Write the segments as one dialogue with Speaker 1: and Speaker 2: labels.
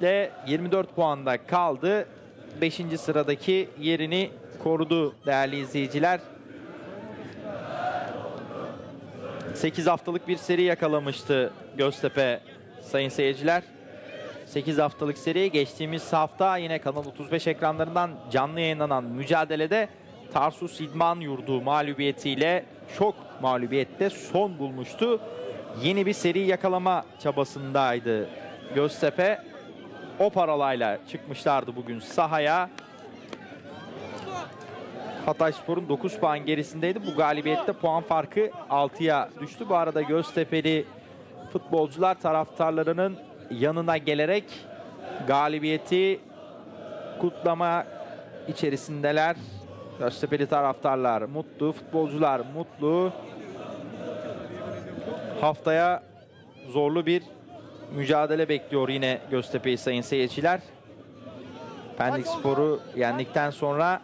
Speaker 1: galibiyetle 24 puanda kaldı. 5. sıradaki yerini korudu değerli izleyiciler. 8 haftalık bir seri yakalamıştı Göztepe sayın seyirciler. 8 haftalık seri geçtiğimiz hafta yine Kanal 35 ekranlarından canlı yayınlanan mücadelede Tarsus İdman Yurdu mağlubiyetiyle şok mağlubiyette son bulmuştu. Yeni bir seri yakalama çabasındaydı Göztepe. O paralayla çıkmışlardı bugün sahaya. Hatayspor'un 9 puan gerisindeydi. Bu galibiyette puan farkı 6'ya düştü. Bu arada Göztepe'li futbolcular taraftarlarının yanına gelerek galibiyeti kutlama içerisindeler. Göztepe'li taraftarlar mutlu, futbolcular mutlu. Haftaya zorlu bir mücadele bekliyor yine Göztepe'yi sayın seyirciler. Pendik Spor'u yendikten sonra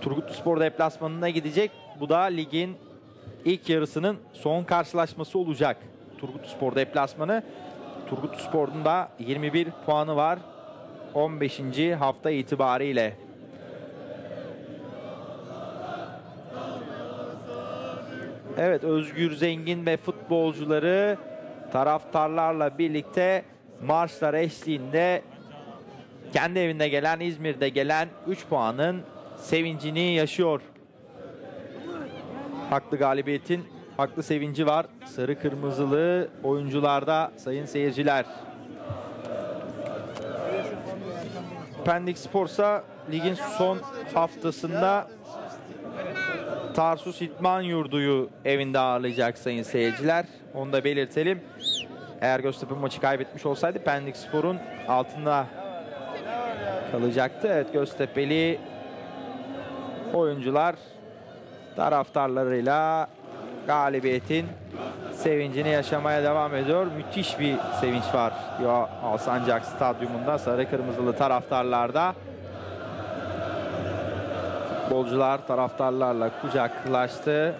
Speaker 1: Turgut Spor deplasmanına gidecek. Bu da ligin ilk yarısının son karşılaşması olacak. Turgut Spor deplasmanı. Turgut Spor'un da 21 puanı var. 15. hafta itibariyle. Evet Özgür Zengin ve futbolcuları taraftarlarla birlikte marşlar eşliğinde kendi evinde gelen İzmir'de gelen 3 puanın sevincini yaşıyor. Haklı galibiyetin haklı sevinci var. Sarı kırmızılı oyuncularda sayın seyirciler. Pendik Spor'sa ligin son haftasında Tarsus İdman Yurdu'yu evinde ağırlayacak sayın seyirciler. Onu da belirtelim. Eğer Göztepe maçı kaybetmiş olsaydı Pendik Spor'un altında kalacaktı. Evet Göztepe'li oyuncular taraftarlarıyla galibiyetin sevincini yaşamaya devam ediyor. Müthiş bir sevinç var diyor Alsancak Stadyumunda sarı kırmızılı taraftarlarda. Futbolcular taraftarlarla kucaklaştı.